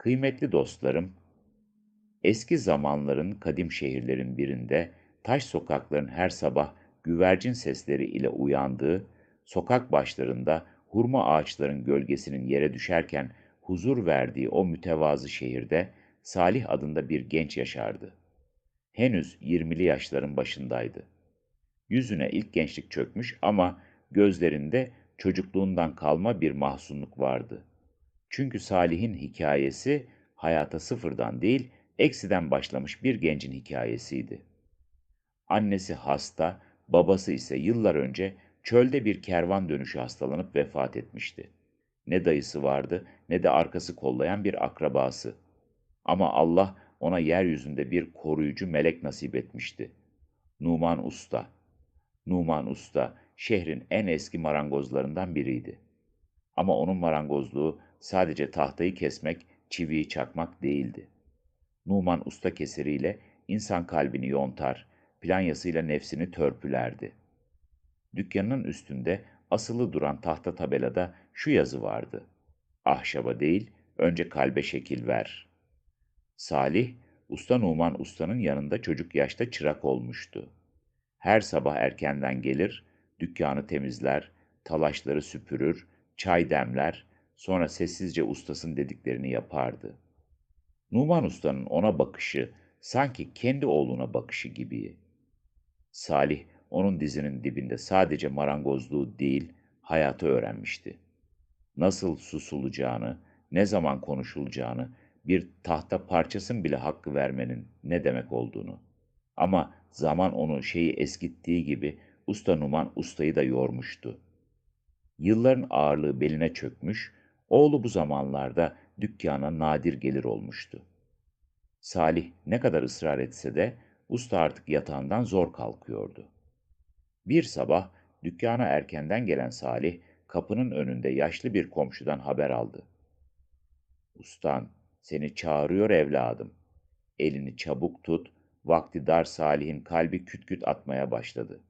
Kıymetli dostlarım, eski zamanların kadim şehirlerin birinde taş sokakların her sabah güvercin sesleri ile uyandığı, sokak başlarında hurma ağaçların gölgesinin yere düşerken huzur verdiği o mütevazı şehirde Salih adında bir genç yaşardı. Henüz 20'li yaşların başındaydı. Yüzüne ilk gençlik çökmüş ama gözlerinde çocukluğundan kalma bir mahzunluk vardı. Çünkü Salih'in hikayesi hayata sıfırdan değil, eksiden başlamış bir gencin hikayesiydi. Annesi hasta, babası ise yıllar önce çölde bir kervan dönüşü hastalanıp vefat etmişti. Ne dayısı vardı ne de arkası kollayan bir akrabası. Ama Allah ona yeryüzünde bir koruyucu melek nasip etmişti. Numan Usta. Numan Usta şehrin en eski marangozlarından biriydi. Ama onun marangozluğu sadece tahtayı kesmek, çiviyi çakmak değildi. Numan usta keseriyle insan kalbini yontar, planyasıyla nefsini törpülerdi. Dükkanının üstünde asılı duran tahta tabelada şu yazı vardı. Ahşaba değil, önce kalbe şekil ver. Salih, Usta Numan Usta'nın yanında çocuk yaşta çırak olmuştu. Her sabah erkenden gelir, dükkanı temizler, talaşları süpürür, çay demler, sonra sessizce ustasın dediklerini yapardı. Numan Usta'nın ona bakışı sanki kendi oğluna bakışı gibi. Salih onun dizinin dibinde sadece marangozluğu değil, hayatı öğrenmişti. Nasıl susulacağını, ne zaman konuşulacağını, bir tahta parçasın bile hakkı vermenin ne demek olduğunu. Ama zaman onu şeyi eskittiği gibi Usta Numan ustayı da yormuştu. Yılların ağırlığı beline çökmüş, oğlu bu zamanlarda dükkana nadir gelir olmuştu. Salih ne kadar ısrar etse de usta artık yatağından zor kalkıyordu. Bir sabah dükkana erkenden gelen Salih kapının önünde yaşlı bir komşudan haber aldı. Ustan, seni çağırıyor evladım. Elini çabuk tut, vakti dar Salih'in kalbi küt küt atmaya başladı.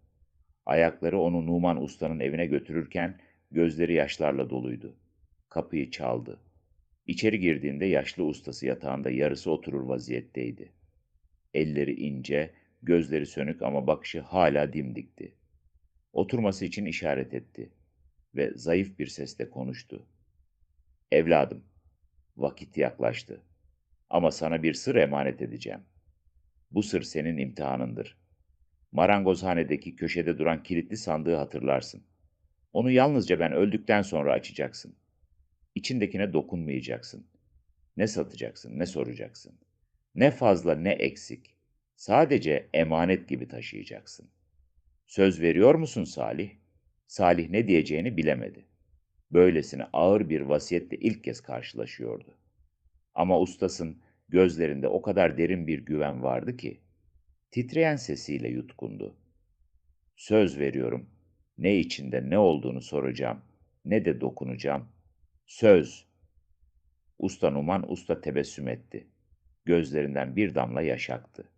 Ayakları onu Numan Usta'nın evine götürürken gözleri yaşlarla doluydu. Kapıyı çaldı. İçeri girdiğinde yaşlı ustası yatağında yarısı oturur vaziyetteydi. Elleri ince, gözleri sönük ama bakışı hala dimdikti. Oturması için işaret etti ve zayıf bir sesle konuştu. Evladım, vakit yaklaştı. Ama sana bir sır emanet edeceğim. Bu sır senin imtihanındır. Marangozhanedeki köşede duran kilitli sandığı hatırlarsın. Onu yalnızca ben öldükten sonra açacaksın. İçindekine dokunmayacaksın. Ne satacaksın, ne soracaksın. Ne fazla ne eksik. Sadece emanet gibi taşıyacaksın. Söz veriyor musun Salih? Salih ne diyeceğini bilemedi. Böylesine ağır bir vasiyetle ilk kez karşılaşıyordu. Ama ustasın gözlerinde o kadar derin bir güven vardı ki, titreyen sesiyle yutkundu. Söz veriyorum, ne içinde ne olduğunu soracağım, ne de dokunacağım. Söz. Usta Numan usta tebessüm etti. Gözlerinden bir damla yaş aktı.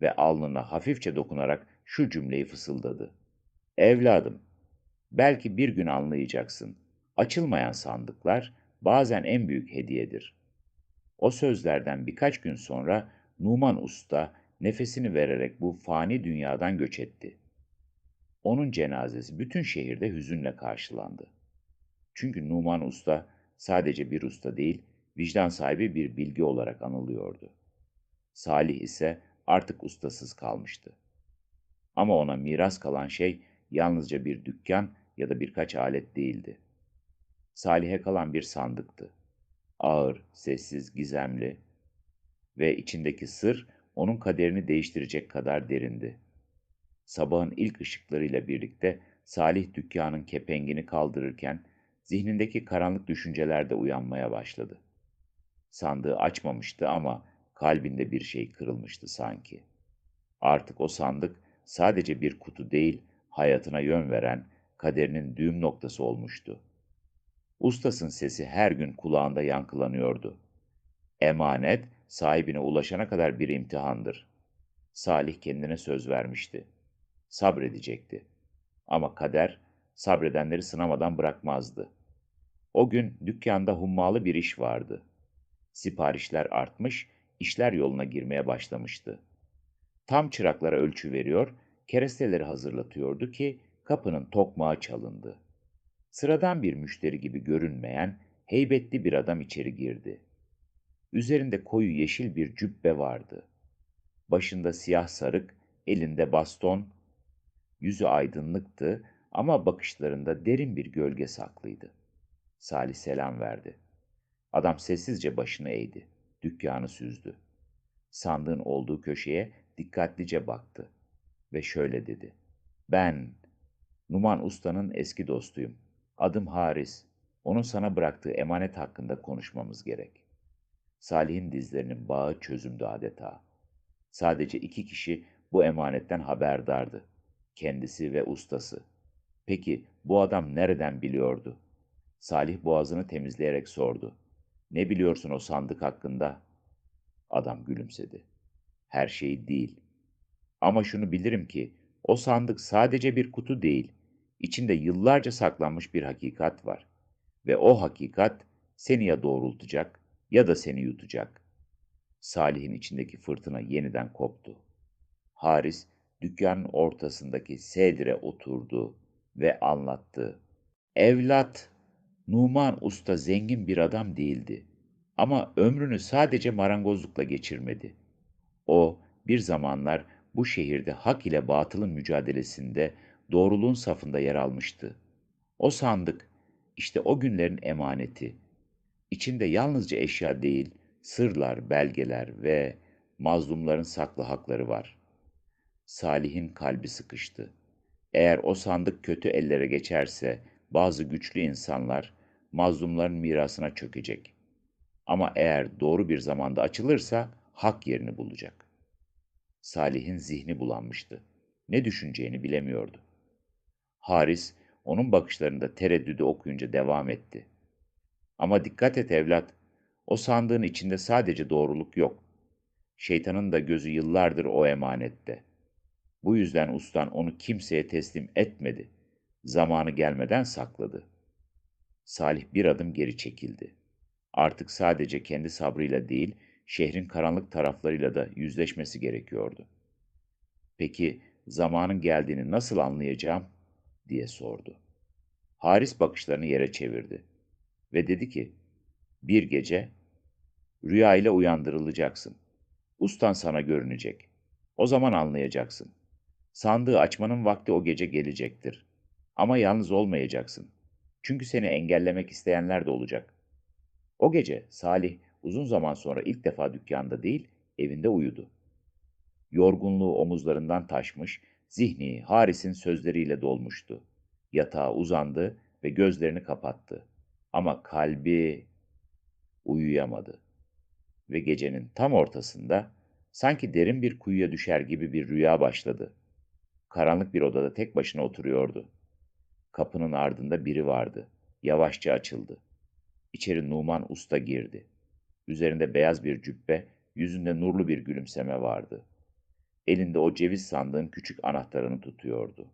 Ve alnına hafifçe dokunarak şu cümleyi fısıldadı. Evladım, belki bir gün anlayacaksın. Açılmayan sandıklar bazen en büyük hediyedir. O sözlerden birkaç gün sonra Numan Usta nefesini vererek bu fani dünyadan göç etti. Onun cenazesi bütün şehirde hüzünle karşılandı. Çünkü Numan Usta sadece bir usta değil, vicdan sahibi bir bilgi olarak anılıyordu. Salih ise artık ustasız kalmıştı. Ama ona miras kalan şey yalnızca bir dükkan ya da birkaç alet değildi. Salih'e kalan bir sandıktı. Ağır, sessiz, gizemli ve içindeki sır onun kaderini değiştirecek kadar derindi. Sabahın ilk ışıklarıyla birlikte Salih dükkanın kepengini kaldırırken zihnindeki karanlık düşünceler de uyanmaya başladı. Sandığı açmamıştı ama kalbinde bir şey kırılmıştı sanki. Artık o sandık sadece bir kutu değil, hayatına yön veren, kaderinin düğüm noktası olmuştu. Ustasın sesi her gün kulağında yankılanıyordu. Emanet, sahibine ulaşana kadar bir imtihandır. Salih kendine söz vermişti. Sabredecekti. Ama kader, sabredenleri sınamadan bırakmazdı. O gün dükkanda hummalı bir iş vardı. Siparişler artmış, işler yoluna girmeye başlamıştı. Tam çıraklara ölçü veriyor, keresteleri hazırlatıyordu ki kapının tokmağı çalındı. Sıradan bir müşteri gibi görünmeyen heybetli bir adam içeri girdi. Üzerinde koyu yeşil bir cübbe vardı. Başında siyah sarık, elinde baston, yüzü aydınlıktı ama bakışlarında derin bir gölge saklıydı. Salih selam verdi. Adam sessizce başını eğdi. Dükkanı süzdü. Sandığın olduğu köşeye dikkatlice baktı ve şöyle dedi. Ben, Numan Usta'nın eski dostuyum. Adım Haris. Onun sana bıraktığı emanet hakkında konuşmamız gerek. Salih'in dizlerinin bağı çözümdü adeta. Sadece iki kişi bu emanetten haberdardı. Kendisi ve ustası. Peki bu adam nereden biliyordu? Salih boğazını temizleyerek sordu. Ne biliyorsun o sandık hakkında? Adam gülümsedi. Her şey değil. Ama şunu bilirim ki o sandık sadece bir kutu değil. İçinde yıllarca saklanmış bir hakikat var. Ve o hakikat seni ya doğrultacak ya da seni yutacak. Salih'in içindeki fırtına yeniden koptu. Haris dükkanın ortasındaki sedire oturdu ve anlattı. Evlat, Numan Usta zengin bir adam değildi. Ama ömrünü sadece marangozlukla geçirmedi. O, bir zamanlar bu şehirde hak ile batılın mücadelesinde doğruluğun safında yer almıştı. O sandık, işte o günlerin emaneti. İçinde yalnızca eşya değil, sırlar, belgeler ve mazlumların saklı hakları var. Salih'in kalbi sıkıştı. Eğer o sandık kötü ellere geçerse bazı güçlü insanlar mazlumların mirasına çökecek. Ama eğer doğru bir zamanda açılırsa hak yerini bulacak. Salih'in zihni bulanmıştı. Ne düşüneceğini bilemiyordu. Haris, onun bakışlarında tereddüdü okuyunca devam etti. Ama dikkat et evlat, o sandığın içinde sadece doğruluk yok. Şeytanın da gözü yıllardır o emanette. Bu yüzden ustan onu kimseye teslim etmedi. Zamanı gelmeden sakladı. Salih bir adım geri çekildi. Artık sadece kendi sabrıyla değil, şehrin karanlık taraflarıyla da yüzleşmesi gerekiyordu. Peki zamanın geldiğini nasıl anlayacağım? diye sordu. Haris bakışlarını yere çevirdi ve dedi ki, bir gece rüya ile uyandırılacaksın. Ustan sana görünecek. O zaman anlayacaksın. Sandığı açmanın vakti o gece gelecektir. Ama yalnız olmayacaksın. Çünkü seni engellemek isteyenler de olacak. O gece Salih uzun zaman sonra ilk defa dükkanda değil, evinde uyudu. Yorgunluğu omuzlarından taşmış, zihni Haris'in sözleriyle dolmuştu. Yatağa uzandı ve gözlerini kapattı. Ama kalbi uyuyamadı. Ve gecenin tam ortasında sanki derin bir kuyuya düşer gibi bir rüya başladı. Karanlık bir odada tek başına oturuyordu. Kapının ardında biri vardı. Yavaşça açıldı. İçeri Numan Usta girdi. Üzerinde beyaz bir cübbe, yüzünde nurlu bir gülümseme vardı. Elinde o ceviz sandığın küçük anahtarını tutuyordu.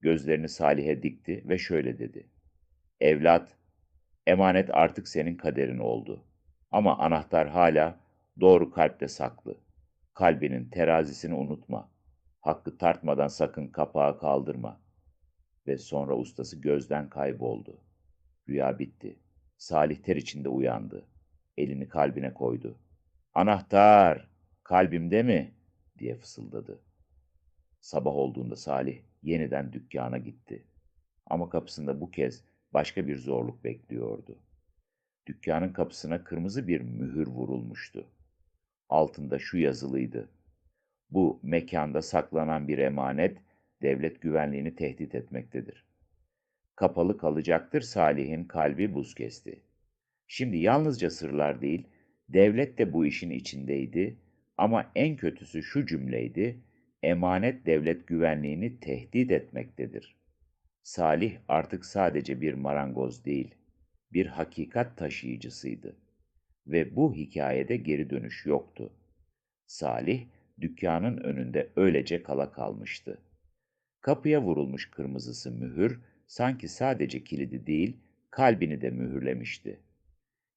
Gözlerini Salih'e dikti ve şöyle dedi. Evlat, emanet artık senin kaderin oldu. Ama anahtar hala doğru kalpte saklı. Kalbinin terazisini unutma. Hakkı tartmadan sakın kapağı kaldırma. Ve sonra ustası gözden kayboldu. Rüya bitti. Salih ter içinde uyandı. Elini kalbine koydu. Anahtar, kalbimde mi? diye fısıldadı. Sabah olduğunda Salih yeniden dükkana gitti. Ama kapısında bu kez başka bir zorluk bekliyordu. Dükkanın kapısına kırmızı bir mühür vurulmuştu. Altında şu yazılıydı. Bu mekanda saklanan bir emanet devlet güvenliğini tehdit etmektedir. Kapalı kalacaktır Salih'in kalbi buz kesti. Şimdi yalnızca sırlar değil, devlet de bu işin içindeydi ama en kötüsü şu cümleydi, emanet devlet güvenliğini tehdit etmektedir. Salih artık sadece bir marangoz değil, bir hakikat taşıyıcısıydı. Ve bu hikayede geri dönüş yoktu. Salih, dükkanın önünde öylece kala kalmıştı. Kapıya vurulmuş kırmızısı mühür, sanki sadece kilidi değil, kalbini de mühürlemişti.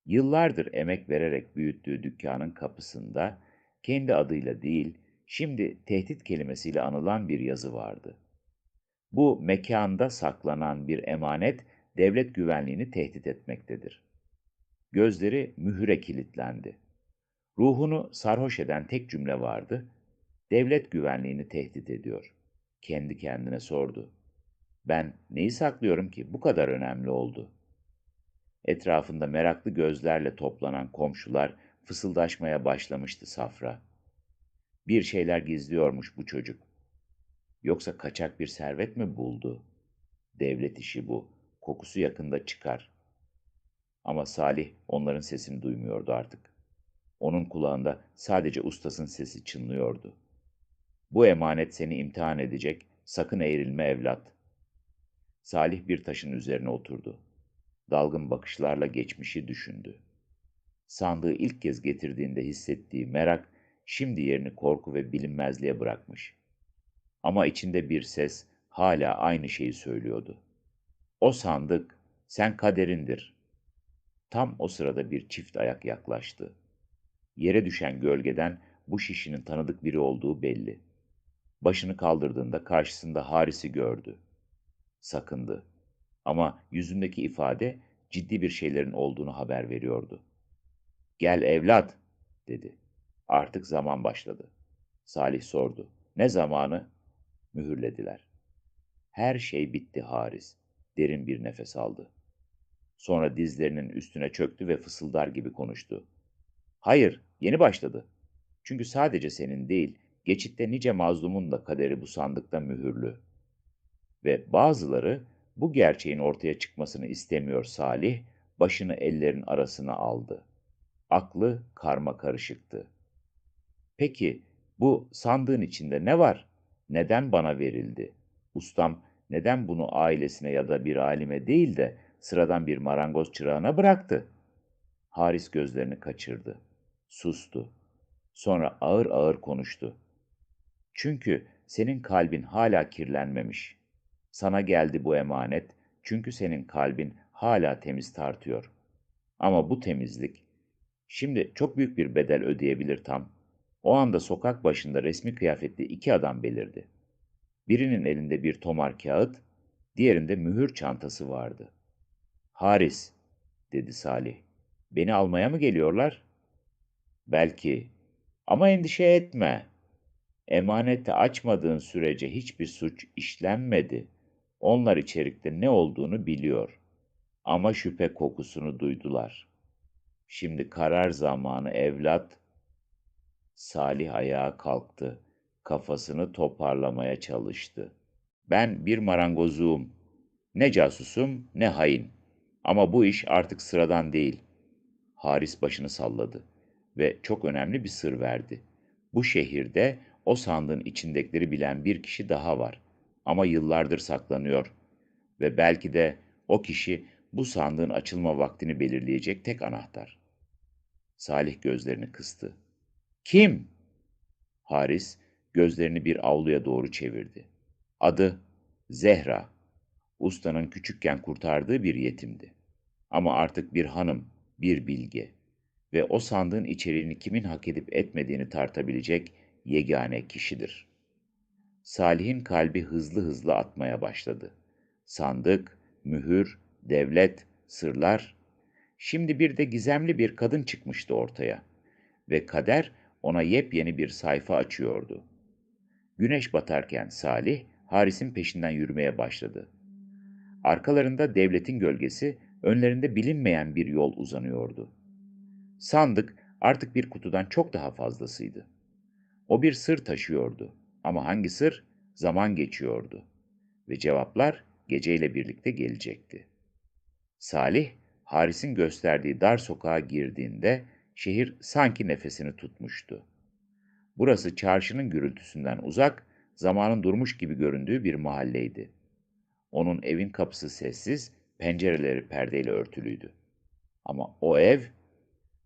Yıllardır emek vererek büyüttüğü dükkanın kapısında kendi adıyla değil, şimdi tehdit kelimesiyle anılan bir yazı vardı. Bu mekanda saklanan bir emanet devlet güvenliğini tehdit etmektedir. Gözleri mühüre kilitlendi. Ruhunu sarhoş eden tek cümle vardı. Devlet güvenliğini tehdit ediyor. Kendi kendine sordu. Ben neyi saklıyorum ki bu kadar önemli oldu? Etrafında meraklı gözlerle toplanan komşular fısıldaşmaya başlamıştı Safra. Bir şeyler gizliyormuş bu çocuk. Yoksa kaçak bir servet mi buldu? Devlet işi bu. Kokusu yakında çıkar. Ama Salih onların sesini duymuyordu artık. Onun kulağında sadece ustasın sesi çınlıyordu. Bu emanet seni imtihan edecek, sakın eğrilme evlat. Salih bir taşın üzerine oturdu. Dalgın bakışlarla geçmişi düşündü. Sandığı ilk kez getirdiğinde hissettiği merak, şimdi yerini korku ve bilinmezliğe bırakmış. Ama içinde bir ses hala aynı şeyi söylüyordu. O sandık, sen kaderindir. Tam o sırada bir çift ayak yaklaştı. Yere düşen gölgeden bu şişinin tanıdık biri olduğu belli. Başını kaldırdığında karşısında Haris'i gördü. Sakındı. Ama yüzündeki ifade ciddi bir şeylerin olduğunu haber veriyordu. Gel evlat, dedi. Artık zaman başladı. Salih sordu. Ne zamanı? Mühürlediler. Her şey bitti Haris. Derin bir nefes aldı. Sonra dizlerinin üstüne çöktü ve fısıldar gibi konuştu. Hayır, yeni başladı. Çünkü sadece senin değil, geçitte nice mazlumun da kaderi bu sandıkta mühürlü. Ve bazıları bu gerçeğin ortaya çıkmasını istemiyor Salih, başını ellerin arasına aldı. Aklı karma karışıktı. Peki bu sandığın içinde ne var? Neden bana verildi? Ustam neden bunu ailesine ya da bir alime değil de sıradan bir marangoz çırağına bıraktı? Haris gözlerini kaçırdı. Sustu. Sonra ağır ağır konuştu. Çünkü senin kalbin hala kirlenmemiş. Sana geldi bu emanet çünkü senin kalbin hala temiz tartıyor. Ama bu temizlik şimdi çok büyük bir bedel ödeyebilir tam. O anda sokak başında resmi kıyafetli iki adam belirdi. Birinin elinde bir tomar kağıt, diğerinde mühür çantası vardı. Haris, dedi Salih. Beni almaya mı geliyorlar? Belki. Ama endişe etme. Emaneti açmadığın sürece hiçbir suç işlenmedi. Onlar içerikte ne olduğunu biliyor. Ama şüphe kokusunu duydular. Şimdi karar zamanı evlat. Salih ayağa kalktı. Kafasını toparlamaya çalıştı. Ben bir marangozum. Ne casusum ne hain. Ama bu iş artık sıradan değil. Haris başını salladı ve çok önemli bir sır verdi. Bu şehirde o sandığın içindekileri bilen bir kişi daha var. Ama yıllardır saklanıyor. Ve belki de o kişi bu sandığın açılma vaktini belirleyecek tek anahtar. Salih gözlerini kıstı. Kim? Haris gözlerini bir avluya doğru çevirdi. Adı Zehra. Ustanın küçükken kurtardığı bir yetimdi. Ama artık bir hanım, bir bilge ve o sandığın içeriğini kimin hak edip etmediğini tartabilecek yegane kişidir. Salih'in kalbi hızlı hızlı atmaya başladı. Sandık, mühür, devlet, sırlar. Şimdi bir de gizemli bir kadın çıkmıştı ortaya. Ve kader ona yepyeni bir sayfa açıyordu. Güneş batarken Salih, Haris'in peşinden yürümeye başladı. Arkalarında devletin gölgesi, önlerinde bilinmeyen bir yol uzanıyordu. Sandık artık bir kutudan çok daha fazlasıydı. O bir sır taşıyordu ama hangi sır? Zaman geçiyordu ve cevaplar geceyle birlikte gelecekti. Salih, Haris'in gösterdiği dar sokağa girdiğinde şehir sanki nefesini tutmuştu. Burası çarşının gürültüsünden uzak, zamanın durmuş gibi göründüğü bir mahalleydi. Onun evin kapısı sessiz, pencereleri perdeyle örtülüydü. Ama o ev,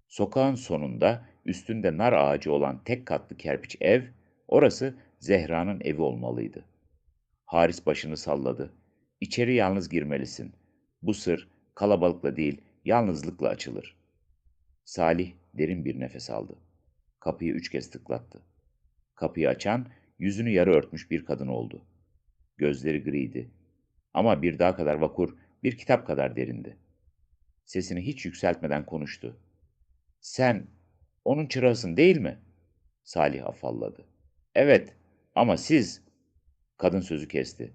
sokağın sonunda üstünde nar ağacı olan tek katlı kerpiç ev, orası Zehra'nın evi olmalıydı. Haris başını salladı. İçeri yalnız girmelisin. Bu sır kalabalıkla değil, yalnızlıkla açılır. Salih derin bir nefes aldı. Kapıyı üç kez tıklattı. Kapıyı açan, yüzünü yarı örtmüş bir kadın oldu. Gözleri griydi. Ama bir dağ kadar vakur, bir kitap kadar derindi. Sesini hiç yükseltmeden konuştu. Sen onun çırağısın değil mi? Salih afalladı. Evet ama siz... Kadın sözü kesti.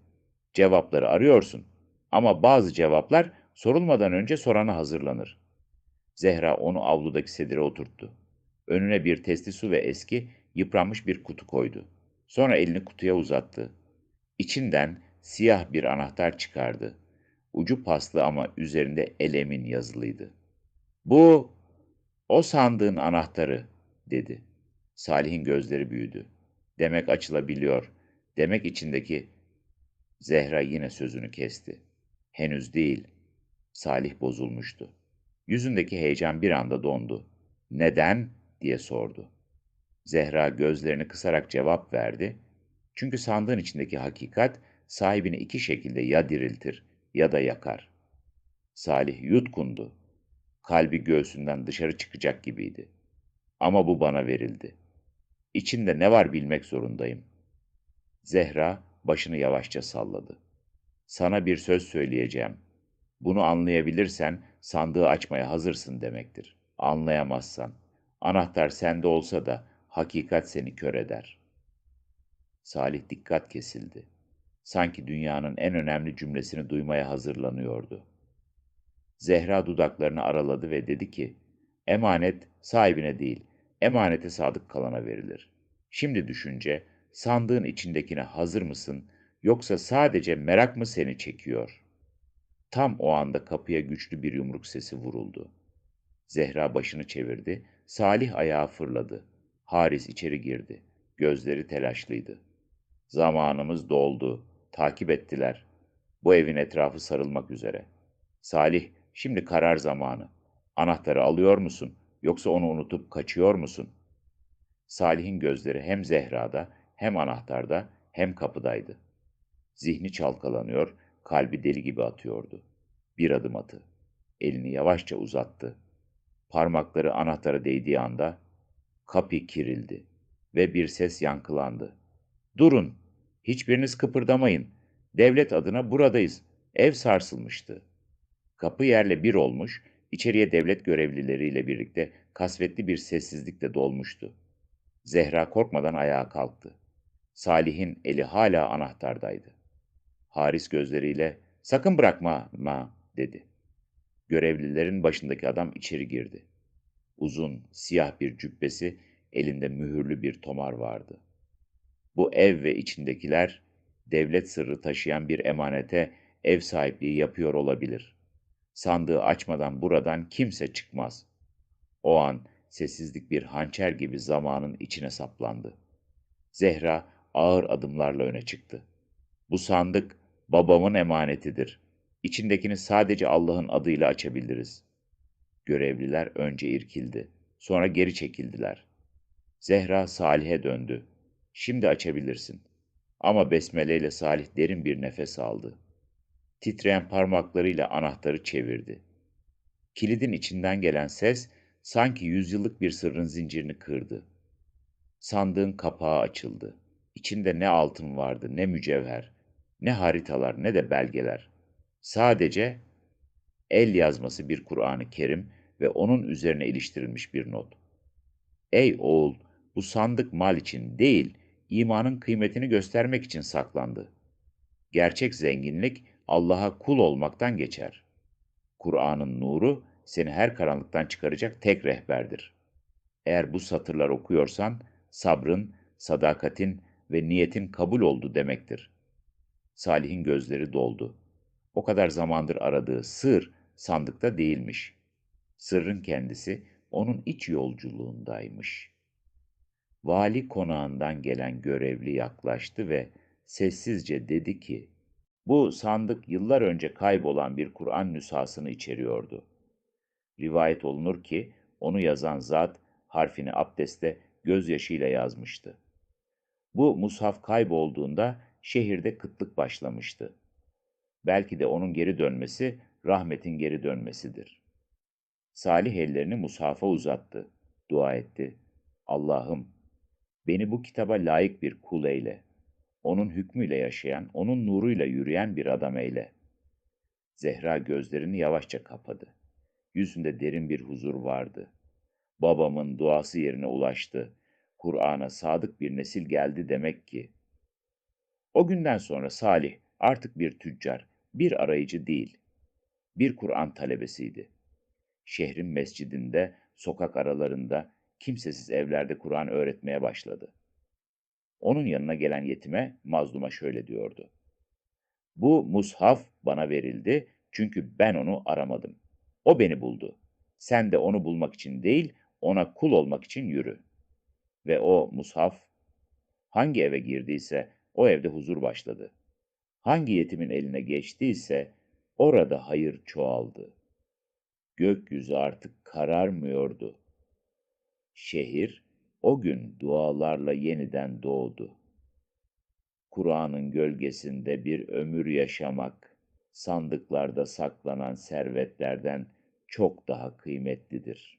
Cevapları arıyorsun. Ama bazı cevaplar sorulmadan önce sorana hazırlanır. Zehra onu avludaki sedire oturttu. Önüne bir testi su ve eski, yıpranmış bir kutu koydu. Sonra elini kutuya uzattı. İçinden siyah bir anahtar çıkardı. Ucu paslı ama üzerinde elemin yazılıydı. Bu, o sandığın anahtarı, dedi. Salih'in gözleri büyüdü. Demek açılabiliyor. Demek içindeki... Zehra yine sözünü kesti. Henüz değil. Salih bozulmuştu. Yüzündeki heyecan bir anda dondu. Neden? diye sordu. Zehra gözlerini kısarak cevap verdi. Çünkü sandığın içindeki hakikat sahibini iki şekilde ya diriltir ya da yakar. Salih yutkundu. Kalbi göğsünden dışarı çıkacak gibiydi. Ama bu bana verildi. İçinde ne var bilmek zorundayım. Zehra başını yavaşça salladı. Sana bir söz söyleyeceğim. Bunu anlayabilirsen sandığı açmaya hazırsın demektir. Anlayamazsan, anahtar sende olsa da hakikat seni kör eder. Salih dikkat kesildi. Sanki dünyanın en önemli cümlesini duymaya hazırlanıyordu. Zehra dudaklarını araladı ve dedi ki, emanet sahibine değil, emanete sadık kalana verilir. Şimdi düşünce, sandığın içindekine hazır mısın, yoksa sadece merak mı seni çekiyor? Tam o anda kapıya güçlü bir yumruk sesi vuruldu. Zehra başını çevirdi, Salih ayağa fırladı. Haris içeri girdi. Gözleri telaşlıydı. Zamanımız doldu. Takip ettiler. Bu evin etrafı sarılmak üzere. Salih, şimdi karar zamanı. Anahtarı alıyor musun, yoksa onu unutup kaçıyor musun? Salih'in gözleri hem Zehra'da, hem anahtarda, hem kapıdaydı. Zihni çalkalanıyor, kalbi deli gibi atıyordu. Bir adım atı. Elini yavaşça uzattı. Parmakları anahtara değdiği anda kapı kirildi ve bir ses yankılandı. Durun, hiçbiriniz kıpırdamayın. Devlet adına buradayız. Ev sarsılmıştı. Kapı yerle bir olmuş, içeriye devlet görevlileriyle birlikte kasvetli bir sessizlikle dolmuştu. Zehra korkmadan ayağa kalktı. Salih'in eli hala anahtardaydı. Haris gözleriyle sakın bırakma ma dedi. Görevlilerin başındaki adam içeri girdi. Uzun, siyah bir cübbesi, elinde mühürlü bir tomar vardı. Bu ev ve içindekiler, devlet sırrı taşıyan bir emanete ev sahipliği yapıyor olabilir. Sandığı açmadan buradan kimse çıkmaz. O an sessizlik bir hançer gibi zamanın içine saplandı. Zehra ağır adımlarla öne çıktı. Bu sandık babamın emanetidir. İçindekini sadece Allah'ın adıyla açabiliriz. Görevliler önce irkildi, sonra geri çekildiler. Zehra Salih'e döndü. Şimdi açabilirsin. Ama Besmele ile Salih derin bir nefes aldı. Titreyen parmaklarıyla anahtarı çevirdi. Kilidin içinden gelen ses sanki yüzyıllık bir sırrın zincirini kırdı. Sandığın kapağı açıldı. İçinde ne altın vardı, ne mücevher, ne haritalar, ne de belgeler. Sadece el yazması bir Kur'an-ı Kerim ve onun üzerine iliştirilmiş bir not. Ey oğul, bu sandık mal için değil, imanın kıymetini göstermek için saklandı. Gerçek zenginlik Allah'a kul olmaktan geçer. Kur'an'ın nuru seni her karanlıktan çıkaracak tek rehberdir. Eğer bu satırlar okuyorsan sabrın, sadakatin ve niyetin kabul oldu demektir. Salih'in gözleri doldu. O kadar zamandır aradığı sır sandıkta değilmiş. Sırrın kendisi onun iç yolculuğundaymış. Vali konağından gelen görevli yaklaştı ve sessizce dedi ki, bu sandık yıllar önce kaybolan bir Kur'an nüshasını içeriyordu. Rivayet olunur ki onu yazan zat harfini abdeste gözyaşıyla yazmıştı. Bu mushaf kaybolduğunda şehirde kıtlık başlamıştı. Belki de onun geri dönmesi rahmetin geri dönmesidir. Salih ellerini mushafa uzattı. Dua etti. Allah'ım, beni bu kitaba layık bir kul eyle. Onun hükmüyle yaşayan, onun nuruyla yürüyen bir adam eyle. Zehra gözlerini yavaşça kapadı. Yüzünde derin bir huzur vardı. Babamın duası yerine ulaştı. Kur'an'a sadık bir nesil geldi demek ki. O günden sonra Salih artık bir tüccar, bir arayıcı değil, bir Kur'an talebesiydi. Şehrin mescidinde, sokak aralarında, kimsesiz evlerde Kur'an öğretmeye başladı. Onun yanına gelen yetime, mazluma şöyle diyordu. Bu mushaf bana verildi çünkü ben onu aramadım. O beni buldu. Sen de onu bulmak için değil, ona kul olmak için yürü. Ve o mushaf hangi eve girdiyse o evde huzur başladı. Hangi yetimin eline geçtiyse orada hayır çoğaldı. Gökyüzü artık kararmıyordu. Şehir o gün dualarla yeniden doğdu. Kur'an'ın gölgesinde bir ömür yaşamak, sandıklarda saklanan servetlerden çok daha kıymetlidir.